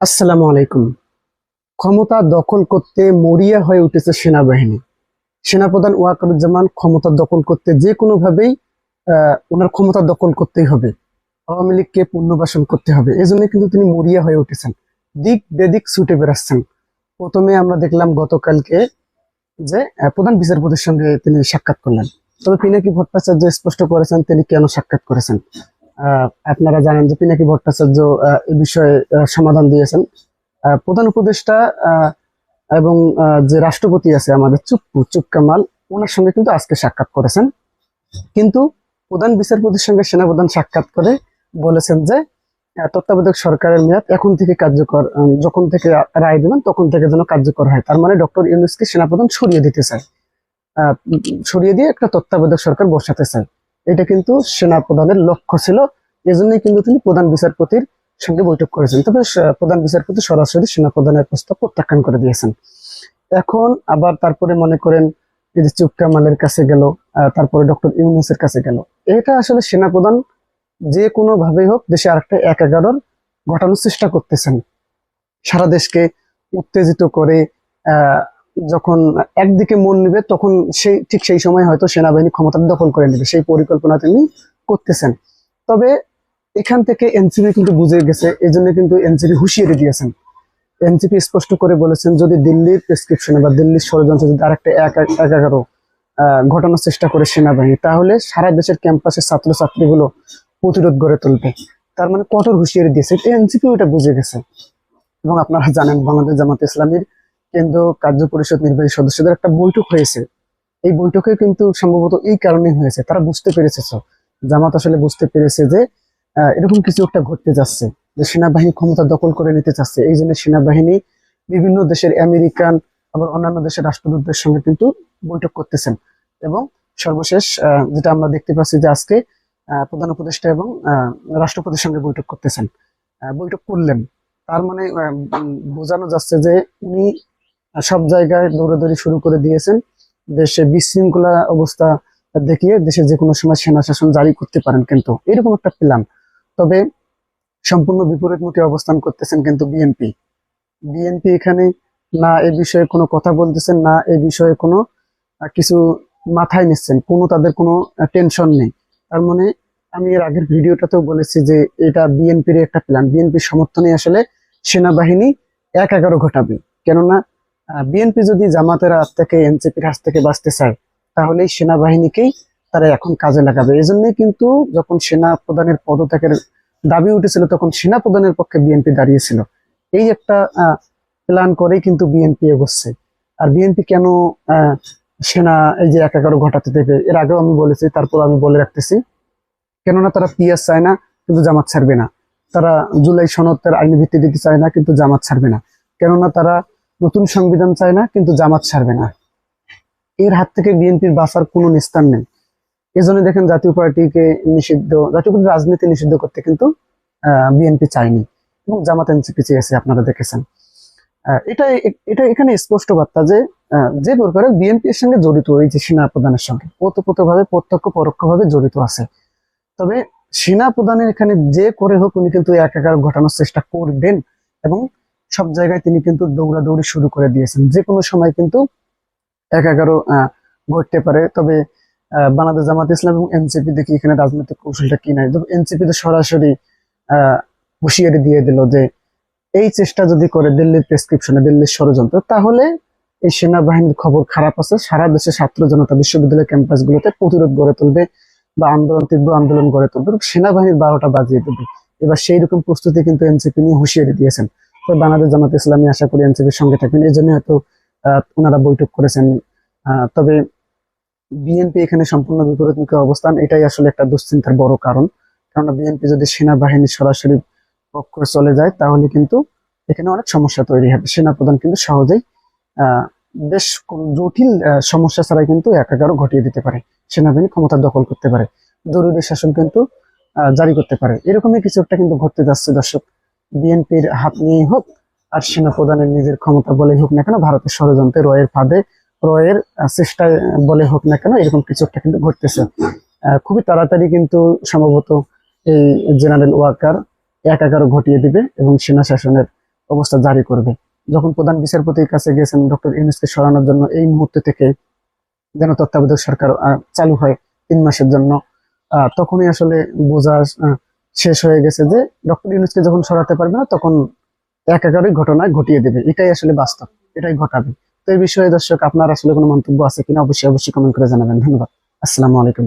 আসসালামু আলাইকুম। ক্ষমতা দখল করতে মরিয়া হয়ে উঠেছে সেনাবাহিনী। সেনাপ্রধান ওয়াকারুজ্জামান ক্ষমতা দখল করতে যে কোনোভাবেই ওনার ক্ষমতা দখল করতেই হবে। আওয়ামী লীগকে পুনর্বাসন করতে হবে। এই জন্য কিন্তু তিনি মরিয়া হয়ে উঠেছেন। দিক বেদিক ছুটে বেড়াচ্ছেন। প্রথমে আমরা দেখলাম গতকালকে যে প্রধান বিচারপতির সঙ্গে তিনি সাক্ষাৎ করলেন। তবে পিনাকি ভট্টাচার্য স্পষ্ট করেছেন তিনি কেন সাক্ষাৎ করেছেন। আপনারা জানেন যে পিনাকি ভট্টাচার্য এই বিষয়ে সমাধান দিয়েছেন। প্রধান উপদেষ্টা এবং যে রাষ্ট্রপতি আছে আমাদের চুপ্পু চুপ কামাল ওনার সঙ্গে কিন্তু আজকে সাক্ষাৎ করেছেন। কিন্তু প্রধান বিচারপতির সঙ্গে সেনাপ্রধান সাক্ষাৎ করে বলেছেন যে তত্ত্বাবধায়ক সরকারের মেয়াদ এখন থেকে কার্যকর যখন থেকে রায় দেবেন তখন থেকে যেন কার্যকর হয়। তার মানে ডক্টর ইউনুসকে সেনাপ্রধান সরিয়ে দিতে চায়। সরিয়ে দিয়ে একটা তত্ত্বাবধায়ক সরকার বসাতে চায়। এটা কিন্তু সেনা প্রধানের লক্ষ্য ছিল। এজন্যই কিন্তু তিনি প্রধান বিচারপতির সঙ্গে বৈঠক করেছেন। তবে প্রধান বিচারপতি সরাসরি সেনাপ্রধানের প্রস্তাব প্রত্যাখ্যান করে দিয়েছেন। এখন আবার তারপরে মনে করেন এই যে চুপ কামালের কাছে গেল তারপরে ডক্টর ইউনুসের কাছে গেল। এটা আসলে সেনাপ্রধান যে কোনো ভাবেই হোক দেশে আরেকটা এক এগারোর ঘটানোর চেষ্টা করতেছেন। সারা দেশকে উত্তেজিত করে যখন একদিকে মন নিবে, তখন সেই, ঠিক সেই সময় হয়তো সেনাবাহিনী ক্ষমতা দখল করে নেবে। সেই পরিকল্পনা তিনি করতেছেন। তবে এখান থেকে এনসিপি কিন্তু বুঝে গেছে এই জন্য কিন্তু এনসিপি হুঁশিয়ারি দিয়েছেন। এনসিপি স্পষ্ট করে বলেছেন, যদি দিল্লির প্রেসক্রিপশনে বা দিল্লির ষড়যন্ত্র যদি আরেকটা এক এগারো ঘটানোর চেষ্টা করে সেনাবাহিনী, তাহলে সারা দেশের ক্যাম্পাসের ছাত্রছাত্রীগুলো প্রতিরোধ গড়ে তুলবে। তার মানে কঠোর হুঁশিয়ারি দিয়েছে। এনসিপি ওটা বুঝে গেছে। এবং আপনারা জানেন, বাংলাদেশ জামাত ইসলামীর কেন্দ্র কার্য পরিষদ নির্বাহী সদস্যদের একটা বৈঠক হয়েছে। এই বৈঠকে কিন্তু সম্ভবত এই কারণেই হয়েছে। তারা বুঝতে পেরেছে জামাত আসলে বুঝতে পেরেছে যে এরকম কিছু একটা ঘটতে যাচ্ছে, যে সেনাবাহিনী ক্ষমতা দখল করে নিতে চাচ্ছে। এই জন্য সেনাবাহিনী বিভিন্ন দেশের আমেরিকান, আবার অন্যান্য দেশের রাষ্ট্রদূতদের সঙ্গে কিন্তু বৈঠক করতেছেন। এবং সর্বশেষ যেটা আমরা দেখতে পাচ্ছি যে আজকে প্রধান উপদেষ্টা এবং রাষ্ট্রপতির সঙ্গে বৈঠক করতেছেন। বৈঠক করলেন। তার মানে বোঝানো যাচ্ছে যে উনি সব জায়গায় দৌড়াদৌড়ি শুরু করে দিয়েছেন। দেশে বিশৃঙ্খলা অবস্থা দেখিয়ে দেশে যে কোনো সময় সেনা শাসন জারি করতে পারেন কিন্তু এরকম একটা প্ল্যান তবে সম্পূর্ণ বিপরীতমুখী অবস্থান করতেছেন কিন্তু বিএনপি। বিএনপি এখানে না এ বিষয়ে কোনো কথা বলতেছেন, না এ বিষয়ে কোনো কিছু মাথায় নিচ্ছেন। কোনো তাদের কোনো টেনশন নেই। তার মানে আমি এর আগের ভিডিওটাতেও বলেছি যে এটা বিএনপির একটা প্ল্যান বিএনপির সমর্থনে আসলে সেনাবাহিনী এক এগারো ঘটাবে। কেননা বিএনপি যদি জামাতের হাত থেকে এনসিপির হাত থেকে বাঁচতে চায় তাহলে এই সেনাবাহিনীকেই তারা এখন কাজে লাগাবে। এজন্যই কিন্তু যখন সেনা প্রধানের পদত্যাগের দাবি উঠেছিল, তখন সেনা প্রধানের পক্ষে বিএনপি দাঁড়িয়েছিল। এই একটা প্ল্যান করেই কিন্তু বিএনপি এগোচ্ছে। আর বিএনপি কেন সেনা এই যে এক এগারো ঘটাতে দেবে, এর আগেও আমি বলেছি, তারপর আমি বলে রাখতেছি। কেননা তারা পিয়াস চায় না, কিন্তু জামাত ছাড়বে না। তারা জুলাই সনদের আইনি ভিত্তি দিতে চায় না, কিন্তু জামাত ছাড়বে না। কেননা তারা নতুন সংবিধান চায় না, কিন্তু জামাত ছাড়বে না। এর হাত থেকে বিএনপির বাঁচার কোনো নিস্তার নেই। এজন্য দেখেন জাতীয় পার্টিকে নিষিদ্ধ, জাতীয় পার্টির রাজনীতি নিষিদ্ধ করতে কিন্তু বিএনপি চায়নি এবং জামাত এনসিপি চেয়েছে, আপনারা দেখেছেন। এটা এটা এখানে স্পষ্ট বার্তা যে যে প্রকারে বিএনপি এর সঙ্গে জড়িত এই যে সেনা প্রধানের সঙ্গে, ওতপ্রোতভাবে, প্রত্যক্ষ, পরোক্ষভাবে জড়িত আছে। তবে সেনা প্রধানের এখানে যে করে হোক, উনি কিন্তু এক একার ঘটানোর চেষ্টা করবেন এবং সব জায়গায় তিনি কিন্তু দৌড়াদৌড়ি শুরু করে দিয়েছেন। যে কোনো সময় কিন্তু এক এগারো ঘটতে পারে। তবে বাংলাদেশ জামাত ইসলাম এবং এনসিপি দেখি এখানে রাজনৈতিক কৌশলটা কি নাই। এনসিপি তো সরাসরি হুঁশিয়ারি দিয়ে দিল যে, এই চেষ্টা যদি করে দিল্লির প্রেসক্রিপশনে দিল্লির ষড়যন্ত্র, তাহলে এই সেনাবাহিনীর খবর খারাপ আছে। সারা দেশে ছাত্র জনতা বিশ্ববিদ্যালয় ক্যাম্পাসগুলোতে প্রতিরোধ গড়ে তুলবে বা আন্দোলন, তীব্র আন্দোলন গড়ে তুলবে। সেনাবাহিনীর বারোটা বাজিয়ে দেবে। এবার সেই রকম প্রস্তুতি কিন্তু এনসিপি নিয়ে হুঁশিয়ারি দিয়েছেন। বাংলাদেশ জামাত ইসলামী আশা করি এনসিপির সঙ্গে থাকবেন। এই জন্য হয়তো ওনারা বৈঠক করেছেন। তবে বিএনপি এখানে সম্পূর্ণ বিপরীতমুখী অবস্থান, এটাই আসলে একটা দুশ্চিন্তার বড় কারণ। কেননা বিএনপি যদি সেনাবাহিনী সরাসরি পক্ষে চলে যায়, তাহলে কিন্তু এখানে অনেক সমস্যা তৈরি হবে। সেনাপ্রধান কিন্তু সহজেই বেশ জটিল সমস্যা ছাড়াই কিন্তু একাকারও ঘটিয়ে দিতে পারে। সেনাবাহিনী ক্ষমতা দখল করতে পারে। জরুরি শাসন কিন্তু জারি করতে পারে। এরকমই কিছু একটা কিন্তু ঘটতে যাচ্ছে দর্শক। বিএনপির হাত নিয়েই হোক আর সেনাপ্রধানের নিজের ক্ষমতা বলেই হোক না কেন ভারতের ষড়যন্ত্রে রয়ের ফাঁদে রয়ের আহ, চেষ্টায় বলে হোক না কেন এরকম কিছু একটা কিন্তু ঘটতেছে। খুবই তাড়াতাড়ি কিন্তু সম্ভবত এই জেনারেল ওয়াকার এক এগারো ঘটিয়ে দিবে এবং সেনা শাসনের অবস্থা জারি করবে। যখন প্রধান বিচারপতির কাছে গেছেন ডক্টর ইউনুসকে সরানোর জন্য এই মুহূর্তে থেকে যেন তত্ত্বাবধায়ক সরকার চালু হয় তিন মাসের জন্য তখনই আসলে বোঝা শেষ হয়ে গেছে যে ডক্টর ইউনুসকে যখন সরাতে পারবে না, তখন একাকারই ঘটনা ঘটিয়ে দেবে। এটাই আসলে বাস্তব, এটাই ঘটাবে। তো এই বিষয়ে দর্শক, আপনার আসলে কোনো মন্তব্য আছে কিনা? অবশ্যই অবশ্যই কমেন্ট করে জানাবেন। ধন্যবাদ। আসসালামু আলাইকুম।